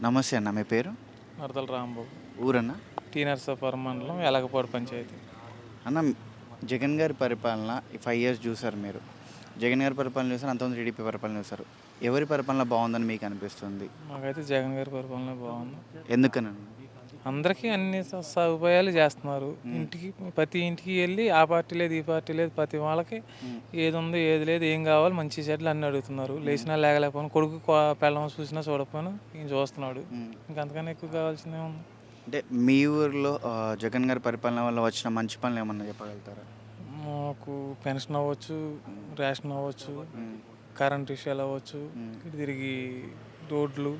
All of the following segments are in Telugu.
నమస్తే అన్న మీ పేరు? మరదల రాంబాబు. ఊరన్న? టీ నరసాపురం మండలం ఎలగపాడు పంచాయతీ. అన్న జగన్ గారి పరిపాలన ఈ ఫైవ్ ఇయర్స్ చూసారు మీరు. జగన్ గారి పరిపాలన చూసారు అంతమంది టీడీపీ పరిపాలన చూసారు. ఎవరి పరిపాలన బాగుందని మీకు అనిపిస్తుంది? మాకైతే జగన్ గారి పరిపాలన బాగుంది. ఎందుకనన్న అందరికీ అన్ని సదుపాయాలు చేస్తున్నారు. ఇంటికి ప్రతి ఇంటికి వెళ్ళి ఆ పార్టీ లేదు ఈ పార్టీ లేదు ప్రతి వాళ్ళకి ఏది ఉందో ఏది లేదు ఏం కావాలి మంచి చెట్లు అన్ని అడుగుతున్నారు. లేచినా లేకలేకపోయినా కొడుకు పెళ్ళం చూసినా చూడకపోయినా ఈయన చూస్తున్నాడు. ఇంకంతకన్నా ఎక్కువ కావాల్సిందే ఉంది అంటే మీ ఊర్లో జగన్ గారి పరిపాలన వల్ల వచ్చిన మంచి పనులు ఏమన్నా చెప్పగలుగుతారా? మాకు పెన్షన్ అవ్వచ్చు రేషన్ అవ్వచ్చు కరెంట్ విషయాలు అవ్వచ్చు తిరిగి రోడ్లు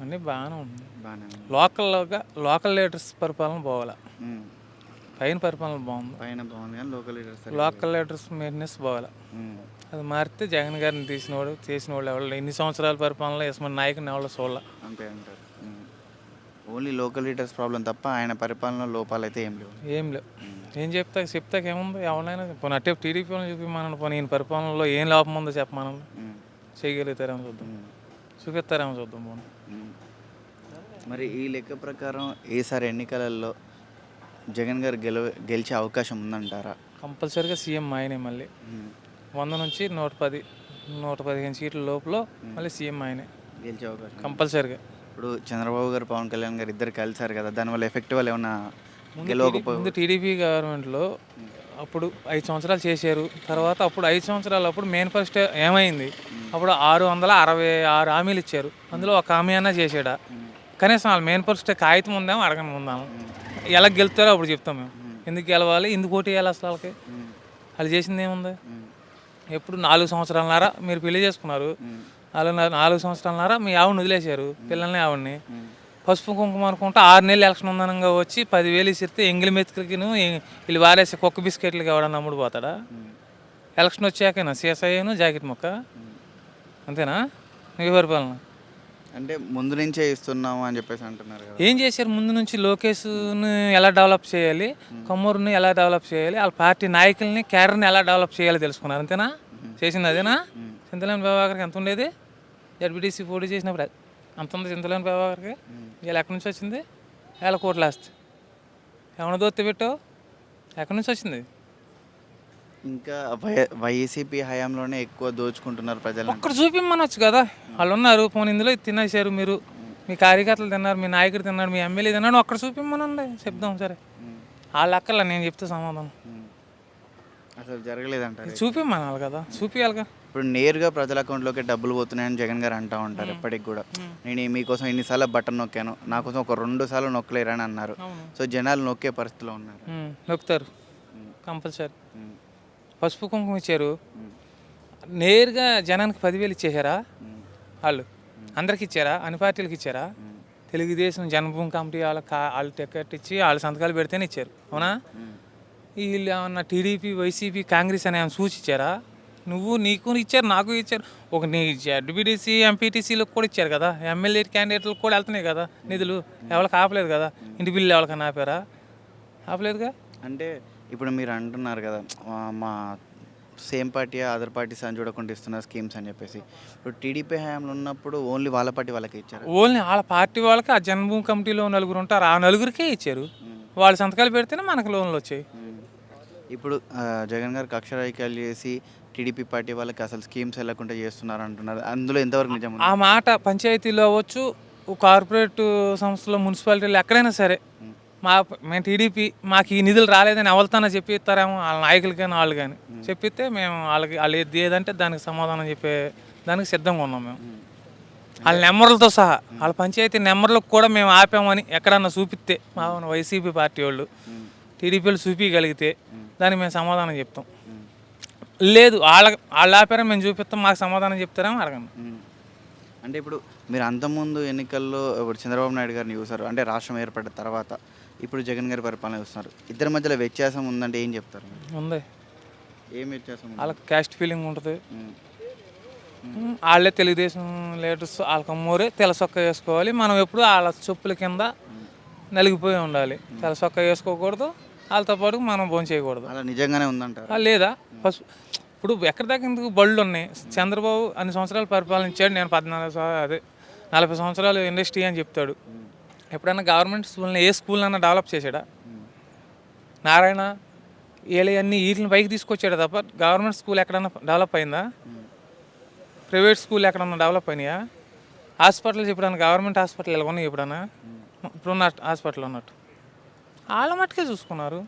అన్నీ బాగానే ఉంది బాగానే ఉంది. లోకల్గా లోకల్ లీడర్స్ పరిపాలన పోవాలా పైన పరిపాలన బాగుంది. పైన బాగుంది కానీ local leaders local leaders maintenance పోవాలా అది మారితే జగన్ గారిని తీసినవాడు చేసిన వాళ్ళు ఎవరు ఎన్ని సంవత్సరాల పరిపాలనలో యశ్మన్ నాయకుని ఎవరు చూడాల. అంతే అంటారు. ఓన్లీ లోకల్ లీడర్స్ ప్రాబ్లం తప్ప ఆయన పరిపాలన లోపాలు అయితే ఏం లేవు. ఏం లేవు. ఏం చెప్తా చెప్తాక ఏముంది? ఎవరైనా పోనీ అట్టే టీడీపీ చూపిమనండి పోనీ ఈయన పరిపాలనలో ఏం లోపం ఉందో చెప్పమనండి. చేయగలుగుతారేమో చూద్దాం. చూపిస్తారేమో చూద్దాం పోనీ. మరి ఈ లెక్క ప్రకారం ఈసారి ఎన్నికలలో జగన్ గారు గెలవ గెలిచే అవకాశం ఉందంటారా? కంపల్సరీగా సీఎం ఆయనే మళ్ళీ. వంద నుంచి నూట పది నూట పదిహేను సీట్ల లోపల మళ్ళీ సీఎం ఆయనే. గెలిచే అవకాశం. కంపల్సరీగా. ఇప్పుడు చంద్రబాబు గారు పవన్ కళ్యాణ్ గారు ఇద్దరు కలిసారు కదా దానివల్ల ఎఫెక్ట్ వల్ల గెలవకపో ముందు టీడీపీ గవర్నమెంట్లో అప్పుడు ఐదు సంవత్సరాలు చేశారు. తర్వాత అప్పుడు ఐదు సంవత్సరాలు అప్పుడు మేనిఫెస్టో ఏమైంది? అప్పుడు ఆరు వందల అరవై ఆరు హామీలు ఇచ్చారు. అందులో ఒక హామీ అన్నా చేసాడా కనీసం వాళ్ళ మేనిఫెస్టో కాగితం ఉందేమో అడగని ఉందాము ఎలా గెలుస్తారో అప్పుడు చెప్తాం మేము. ఎందుకు గెలవాలి? ఎందుకు ఓటు వేయాలి అసలు వాళ్ళకి? వాళ్ళు చేసింది ఏముంది? ఎప్పుడు నాలుగు సంవత్సరాలన్నారా మీరు పెళ్ళి చేసుకున్నారు. ఉమ్, నాలుగు నాలుగు సంవత్సరాలన్నారా మీ ఆవిడని వదిలేశారు. పిల్లల్ని ఆవిడని. పసుపు కుంకుమ అనుకుంటే ఆరు నెలలు ఎలక్షన్ ఉందనంగా వచ్చి పదివేలు ఇసిరితే ఎంగిలి మెతుకులకిను వీళ్ళు వారేసి కుక్క బిస్కెట్లకి ఎవడన్నా అమ్ముడు పోతాడా? ఎలక్షన్ వచ్చాకనా సీఎస్ఐను జాకెట్ మొక్క. అంతేనా? మీ పరిపాలన. అంటే ముందు నుంచే ఇస్తున్నాము అని చెప్పేసి అంటున్నారు ఏం చేశారు? ముందు నుంచి లోకేష్ని ఎలా డెవలప్ చేయాలి? కమ్మూరుని ఎలా డెవలప్ చేయాలి? వాళ్ళ పార్టీ నాయకుల్ని క్యాడర్ని ఎలా డెవలప్ చేయాలి తెలుసుకున్నారు. అంతేనా? చేసింది అదేనా? చింతలేని ప్రభాకర్కి ఎంత ఉండేది? జడ్బిటీసీ పోటీ చేసినప్పుడు. అంత ఉంది చింతలేని ప్రభాకర్కి వీళ్ళు ఎక్కడి నుంచి వచ్చింది? వేల కోట్లు వేస్తే ఏమైనా దోత్తి పెట్టావు ఎక్కడి నుంచి వచ్చింది? ఇంకా వైసీపీ హయాంలోనే ఎక్కువ దోచుకుంటున్నారు ప్రజలు ఒక్కడ చూపిమ్మనొచ్చు కదా. వాళ్ళు ఉన్నారు పోనీ ఇందులో ఇది తినేశారు మీరు. మీ కార్యకర్తలు తిన్నారు మీ నాయకుడు తిన్నాడు మీ ఎమ్మెల్యే తిన్నాడు ఒక్కడ చూపిమ్మనండి. చెప్దాం సరే. వాళ్ళ అక్కర్లా నేను చెప్తే సమాధానం. అసలు జరగలేదంటారు చూపిమ్మనాలి కదా చూపియాలిగా. ఇప్పుడు నేరుగా ప్రజల అకౌంట్లోకి డబ్బులు పోతున్నాయని జగన్ గారు అంటూ ఉంటారు ఎప్పటికి కూడా. నేను మీకోసం ఇన్నిసార్లు బటన్ నొక్కాను. నా కోసం ఒక రెండు సార్లు నొక్కలేరని అన్నారు. సో జనాలు నొక్కే పరిస్థితిలో ఉన్నారు. నొక్కుతారు. కంపల్సరీ. పసుపు కుంకుమ ఇచ్చారు. నేరుగా జనానికి పదివేలు ఇచ్చేసారా వాళ్ళు. అందరికి ఇచ్చారా? అన్ని పార్టీలకు ఇచ్చారా? తెలుగుదేశం జన్మభూమి కమిటీ వాళ్ళ వాళ్ళు టికెట్ ఇచ్చి వాళ్ళు సంతకాలు పెడితేనే ఇచ్చారు. అవునా? వీళ్ళు ఏమన్నా టీడీపీ వైసీపీ కాంగ్రెస్ అని ఏమైనా సూచించారా? నువ్వు నీకు ఇచ్చారు నాకు ఇచ్చారు. ఒక నీ జడ్బీటీసీ ఎంపీటీసీలకు కూడా ఇచ్చారు కదా. ఎమ్మెల్యే క్యాండిడేట్లకు కూడా వెళ్తున్నాయి కదా నిధులు. ఎవరికి ఆపలేదు కదా. ఇంటి బిల్లు ఎవరికైనా ఆపారా? ఆపలేదుగా? అంటే ఇప్పుడు మీరు అంటున్నారు కదా మా సేమ్ పార్టీ అదర్ పార్టీస్ అని చూడకుండా ఇస్తున్నారు స్కీమ్స్ అని చెప్పేసి. ఇప్పుడు టీడీపీ హయాంలో ఉన్నప్పుడు ఓన్లీ వాళ్ళ పార్టీ వాళ్ళకి ఇచ్చారు? ఓన్లీ వాళ్ళ పార్టీ వాళ్ళకి ఆ జన్మభూమి కమిటీలో నలుగురు ఉంటారు. ఆ నలుగురికే ఇచ్చారు. వాళ్ళు సంతకాలు పెడితేనే మనకు లోన్లు వచ్చాయి. ఇప్పుడు జగన్ గారు కక్ష రాజకీయాలు చేసి టీడీపీ పార్టీ వాళ్ళకి అసలు స్కీమ్స్ వెళ్ళకుండా చేస్తున్నారు అంటున్నారు అందులో ఎంతవరకు నిజం? ఆ మాట పంచాయతీలో అవ్వచ్చు కార్పొరేట్ సంస్థలో మున్సిపాలిటీలో ఎక్కడైనా సరే. మా మేము టీడీపీ మాకు ఈ నిధులు రాలేదని ఎవరితోనో చెప్పిస్తారేమో వాళ్ళ నాయకులు కానీ వాళ్ళు కానీ చెప్పిస్తే మేము వాళ్ళకి వాళ్ళు ఏది ఏదంటే దానికి సమాధానం చెప్పే దానికి సిద్ధంగా ఉన్నాం మేము. వాళ్ళ నెంబర్లతో సహా వాళ్ళ పంచాయతీ నెంబర్లకు కూడా మేము ఆపామని ఎక్కడన్నా చూపిస్తే మా వైసీపీ పార్టీ వాళ్ళు టీడీపీలు చూపించగలిగితే దానికి మేము సమాధానం చెప్తాం. లేదు వాళ్ళ వాళ్ళు ఆపారని మేము చూపిస్తాం మాకు సమాధానం చెప్తారేమో అడగండి. అంటే ఇప్పుడు మీరు అంతకుముందు ఎన్నికల్లో ఇప్పుడు చంద్రబాబు నాయుడు గారిని చూసారు అంటే రాష్ట్రం ఏర్పడిన తర్వాత ఇప్పుడు జగన్ గారి పరిపాలన చూస్తున్నారు. ఇద్దరి మధ్యలో వ్యత్యాసం ఉందంటే ఏం చెప్తారు? ఉంది. ఏం వ్యత్యాసం? వాళ్ళకి క్యాస్ట్ ఫీలింగ్ ఉంటుంది. వాళ్ళే తెలుగుదేశం లీడర్స్ వాళ్ళకి అమ్మోరే తెలసొక్క వేసుకోవాలి. మనం ఎప్పుడు వాళ్ళ చెప్పుల కింద నలిగిపోయి ఉండాలి. తెలసొక్క వేసుకోకూడదు. వాళ్ళతో పాటు మనం భోజనం చేయకూడదు. అలా నిజంగానే ఉందంటారు. లేదా? ఫస్ట్ ఇప్పుడు ఎక్కడి దాకా ఎందుకు బళ్ళు ఉన్నాయి? చంద్రబాబు అన్ని సంవత్సరాలు పరిపాలించాడు నేను పద్నాలుగు అదే నలభై సంవత్సరాలు ఇండస్ట్రీ అని చెప్తాడు. ఎప్పుడన్నా గవర్నమెంట్ స్కూల్ని ఏ స్కూల్ అన్నా డెవలప్ చేశాడా? నారాయణ వీళ్ళవన్నీ వీటిని పైకి తీసుకొచ్చాడు తప్ప గవర్నమెంట్ స్కూల్ ఎక్కడన్నా డెవలప్ అయిందా? ప్రైవేట్ స్కూల్ ఎక్కడన్నా డెవలప్ అయినాయా? హాస్పిటల్స్ ఎప్పుడన్నా గవర్నమెంట్ హాస్పిటల్ ఉన్నాయి ఎప్పుడన్నా? ఇప్పుడున్న హాస్పిటల్ ఉన్నట్టు. వాళ్ళ మట్టుకే చూసుకున్నారు.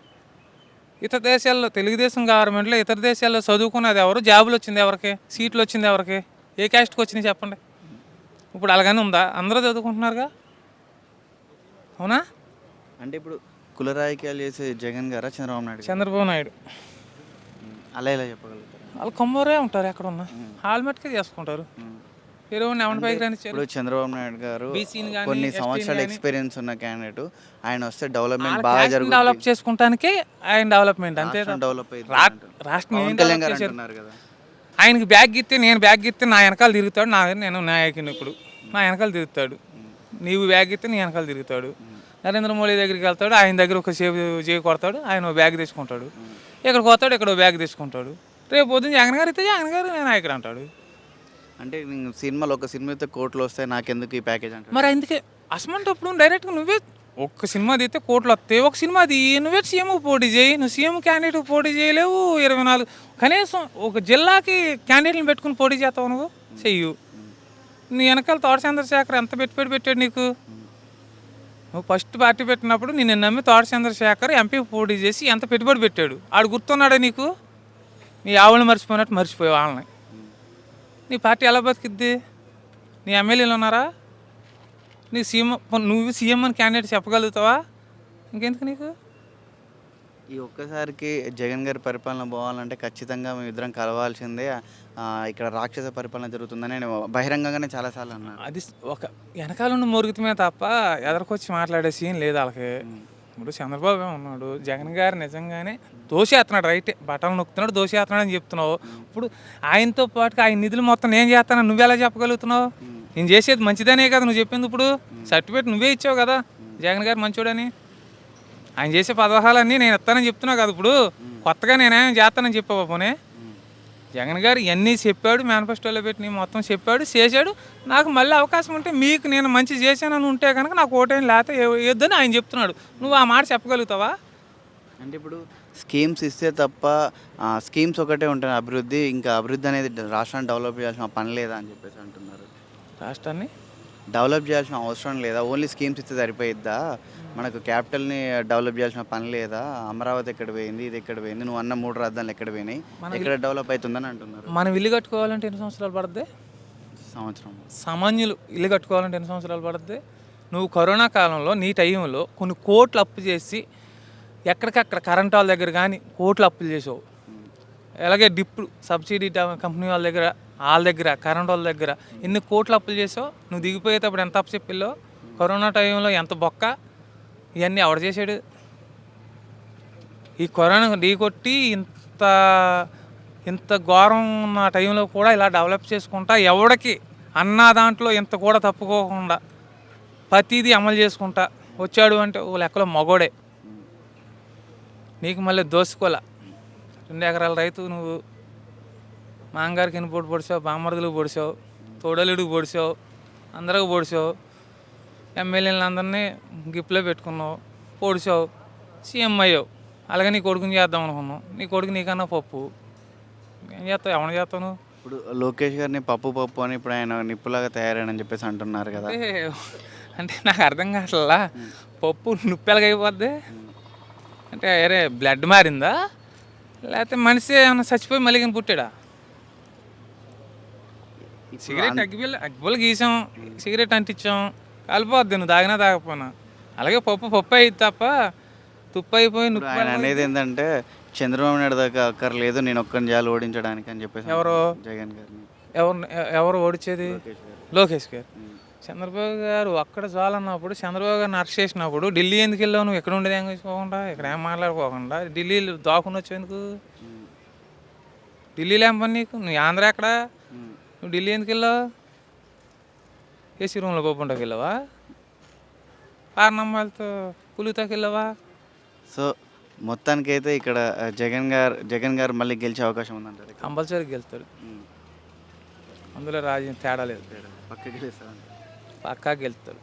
ఇతర దేశాల్లో తెలుగుదేశం గవర్నమెంట్లో ఇతర దేశాల్లో చదువుకున్నది ఎవరు? జాబులు వచ్చింది ఎవరికి? సీట్లు వచ్చింది ఎవరికి? ఏ క్యాస్ట్కి వచ్చినాయి చెప్పండి. ఇప్పుడు అలాగనే ఉందా? అందరూ చదువుకుంటున్నారుగా? అవునా? అంటే ఇప్పుడు కుల రాజకీయాలు చేసే జగన్ గారా చంద్రబాబు నాయుడు? చంద్రబాబు నాయుడు. అలా ఎలా చెప్పగలుగుతారు? వాళ్ళు కొమ్మరే ఉంటారు ఎక్కడ ఉన్నా వాళ్ళ మట్టుకే చేసుకుంటారు. ఇప్పుడు చంద్రబాబు నాయుడు గారు కొన్ని సంవత్సరాల ఎక్స్పీరియన్స్ ఉన్న క్యాండిడేట్. ఆయన వస్తే డెవలప్మెంట్ బాగా జరుగుతుంది డెవలప్ చేసుకుంటానికే ఆయన డెవలప్మెంట్ అంతే రాష్ట్రం డెవలప్. రాష్ట్రం కళ్యాణ్ గారు అంటున్నారు కదా. ఆయనకి బ్యాగ్ ఇస్తే నేను బ్యాగ్ ఇస్తే నా వెనకాల తిరుగుతాడు. నా నేను నాయకుని ఇప్పుడు. నా వెనకాల తిరుగుతాడు. నీవు బ్యాగ్ ఇస్తే నీ వెనకాల తిరుగుతాడు. నరేంద్ర మోడీ దగ్గరికి వెళ్తాడు. ఆయన దగ్గర ఒక సేపు చేయి కొడతాడు. ఆయన బ్యాగ్ తీసుకుంటాడు ఇక్కడికి వస్తాడు ఇక్కడ బ్యాగ్ తీసుకుంటాడు రేపు పొద్దున్న జగన్ గారు ఇస్తే జగన్ గారు నేను నాయకుడు అంటాడు. అంటే నేను సినిమాలో ఒక సినిమా అయితే కోట్లు వస్తాయి నాకెందుకు ఈ ప్యాకేజ్ అంటే మరి అందుకే అసమంటప్పుడు డైరెక్ట్గా నువ్వే ఒక్క సినిమా తీస్తే కోట్లు వస్తాయి. ఒక సినిమా అది నువ్వే సీఎం పోటీ చేయి నువ్వు సీఎం క్యాండిడేట్ పోటీ చేయలేవు ఇరవై నాలుగు కనీసం ఒక జిల్లాకి క్యాండిడేట్ని పెట్టుకుని పోటీ చేస్తావు నువ్వు చెయ్యు. నీ వెనకాల తోట చంద్రశేఖర్ ఎంత పెట్టుబడి పెట్టాడు నీకు? నువ్వు ఫస్ట్ పార్టీ పెట్టినప్పుడు నేను నమ్మి తోట చంద్రశేఖర్ ఎంపీ పోటీ చేసి ఎంత పెట్టుబడి పెట్టాడు? ఆడు గుర్తున్నాడా నీకు? నీ ఆవులను మర్చిపోయినట్టు మర్చిపోయావు వాళ్ళని. నీ పార్టీ ఎలా బతికిద్ది? నీ ఎమ్మెల్యేలు ఉన్నారా? నీ సీఎం నువ్వు సీఎం అని క్యాండిడేట్ చెప్పగలుగుతావా? ఇంకెందుకు నీకు? ఈ ఒక్కసారికి జగన్ గారి పరిపాలన పోవాలంటే ఖచ్చితంగా మేము ఇద్దరం కలవాల్సిందే. ఇక్కడ రాక్షస పరిపాలన జరుగుతుందని నేను బహిరంగంగానే చాలాసార్లు అన్నాను. అది ఒక వెనకాల ఉన్న మురుగుతమే తప్ప ఎదరికొచ్చి మాట్లాడే సీన్ లేదు వాళ్ళకి. ఇప్పుడు చంద్రబాబు ఉన్నాడు జగన్ గారు నిజంగానే దోషేస్తున్నాడు రైట్? బట్టలు నొక్కుతున్నాడు దోషేస్తున్నాడు అని చెప్తున్నావు. ఇప్పుడు ఆయనతో పాటుగా ఆయన నిధులు మొత్తం నేను చేస్తాను నువ్వు ఎలా చెప్పగలుగుతున్నావు? నేను చేసేది మంచిదనే కదా నువ్వు చెప్పింది ఇప్పుడు. సర్టిఫికేట్ నువ్వే ఇచ్చావు కదా జగన్ గారు మంచోడని. ఆయన చేసే పదహాలన్నీ నేను ఇస్తానని చెప్తున్నావు కదా ఇప్పుడు. కొత్తగా నేనేం చేస్తానని చెప్పావు పోనే? జగన్ గారు ఇవన్నీ చెప్పాడు మేనిఫెస్టోలో పెట్టి మొత్తం చెప్పాడు చేశాడు. నాకు మళ్ళీ అవకాశం ఉంటే మీకు నేను మంచి చేశానని ఉంటే కనుక నాకు ఓటేం లేకపోతే వేయొద్దని ఆయన చెప్తున్నాడు. నువ్వు ఆ మాట చెప్పగలుగుతావా? అంటే ఇప్పుడు స్కీమ్స్ ఇస్తే తప్ప ఆ, స్కీమ్స్ ఒకటే ఉంటాయి. అభివృద్ధి ఇంకా అభివృద్ధి అనేది రాష్ట్రాన్ని డెవలప్ చేయాల్సిన పని లేదా అని చెప్పేసి అంటున్నారు. రాష్ట్రాన్ని? డెవలప్ చేయాల్సిన అవసరం లేదా? ఓన్లీ స్కీమ్స్ ఇస్తే సరిపోయిద్దా? మనకు క్యాపిటల్ని డెవలప్ చేయాల్సిన పని లేదా? అమరావతి ఎక్కడ పోయింది? ఇది ఎక్కడ పోయింది? నువ్వు అన్న మూడు రాజధానులు ఎక్కడ పోయినాయి? ఎక్కడ డెవలప్ అవుతుందని అంటున్నారు. మనం ఇల్లు కట్టుకోవాలంటే ఎన్ని సంవత్సరాలు పడుతుంది సంవత్సరం? సామాన్యులు ఇల్లు కట్టుకోవాలంటే ఎన్ని సంవత్సరాలు పడుతుంది నువ్వు కరోనా కాలంలో నీ టైంలో కొన్ని కోట్లు అప్పు చేసి ఎక్కడికక్కడ కరెంట్ వాళ్ళ దగ్గర కానీ కోట్లు అప్పులు చేసావు. అలాగే డిప్ సబ్సిడీ కంపెనీ వాళ్ళ దగ్గర వాళ్ళ దగ్గర కరెంట్ వాళ్ళ దగ్గర ఎన్ని కోట్లు అప్పులు చేసావు? నువ్వు దిగిపోయేటప్పుడు ఎంత అప్పు చెప్పిల్లో? కరోనా టైంలో ఎంత బొక్క? ఇవన్నీ ఎవడ చేశాడు? ఈ కరోనా ఢీ కొట్టి ఇంత ఇంత ఘోరం ఉన్న టైంలో కూడా ఇలా డెవలప్ చేసుకుంటా ఎవడికి అన్న దాంట్లో ఇంత కూడా తప్పుకోకుండా ప్రతిదీ అమలు చేసుకుంటా వచ్చాడు అంటే ఓ లెక్కలో మగోడే. నీకు మళ్ళీ దోసుకోలే. రెండు ఎకరాల రైతు నువ్వు. మాంగారికి ఎన్ని పొడి పొడిచావు? బామ్మర్దులకు పొడిచావు. తోడలుడికి పొడిచావు. అందరికి పొడిచావు. ఎమ్మెల్యేలందరినీ గిఫ్ట్లో పెట్టుకున్నావు. పొడిచావు. సీఎం అయ్యావు. అలాగే నీ కొడుకుని చేద్దాం అనుకున్నావు. నీ కొడుకు నీకన్నా పప్పు. ఏం చేస్తావు? ఎవరిని చేస్తావు నువ్వు? ఇప్పుడు లోకేష్ గారిని పప్పు పప్పు అని ఇప్పుడు ఆయన నిప్పులాగా తయారైనని చెప్పేసి అంటున్నారు కదా. అంటే నాకు అర్థం కావట్లా పప్పు నుప్పెలగా అయిపోద్ది. అంటే అరే బ్లడ్ మారిందా? లేకపోతే మనిషి ఏమైనా చచ్చిపోయి మళ్ళీ కానీ పుట్టాడా? సిగరెట్ అగ్గిబిల్ల అగ్గిబుల్ల గీసాం సిగరెట్ అంటించాం కాలిపోద్ది నువ్వు తాగినా తాగపోయినా అలాగే పప్పు పప్పు అయ్యి తప్ప తుప్పు అయిపోయి అనేది ఏంటంటే చంద్రబాబు నాయుడు దాకా అక్కర్లేదు నేను ఒక్కరిని చేయాలి ఓడించడానికి అని చెప్పేసి ఎవరు? జగన్ గారిని. ఎవరు ఎవరు ఓడిచేది? లోకేష్ గారు. చంద్రబాబు గారు అక్కడ చాలన్నప్పుడు చంద్రబాబు గారిని అరెస్ట్ చేసినప్పుడు ఢిల్లీ ఎందుకు వెళ్ళావు నువ్వు? ఎక్కడ ఉండేది? ఏం చేసుకోకుండా ఇక్కడ ఏం మాట్లాడుకోకుండా? ఢిల్లీలో దాకుని ఉమ్. ఢిల్లీలో ఏం పని నీకు? నువ్వు ఆంధ్ర ఎక్కడ. నువ్వు ఢిల్లీ ఎందుకు వెళ్ళావు? ఏసీ రూమ్లో పప్పుంటకి వెళ్ళావా? పార్నమ్మాలతో పులితోకి వెళ్ళావా? సో మొత్తానికైతే ఇక్కడ జగన్ గారు జగన్ గారు మళ్ళీ గెలిచే అవకాశం ఉందంటారు. Compulsory um. అందులో రాజీ తేడా లేదు పక్క గెలుస్తారంట పక్కా గెలుస్తాడు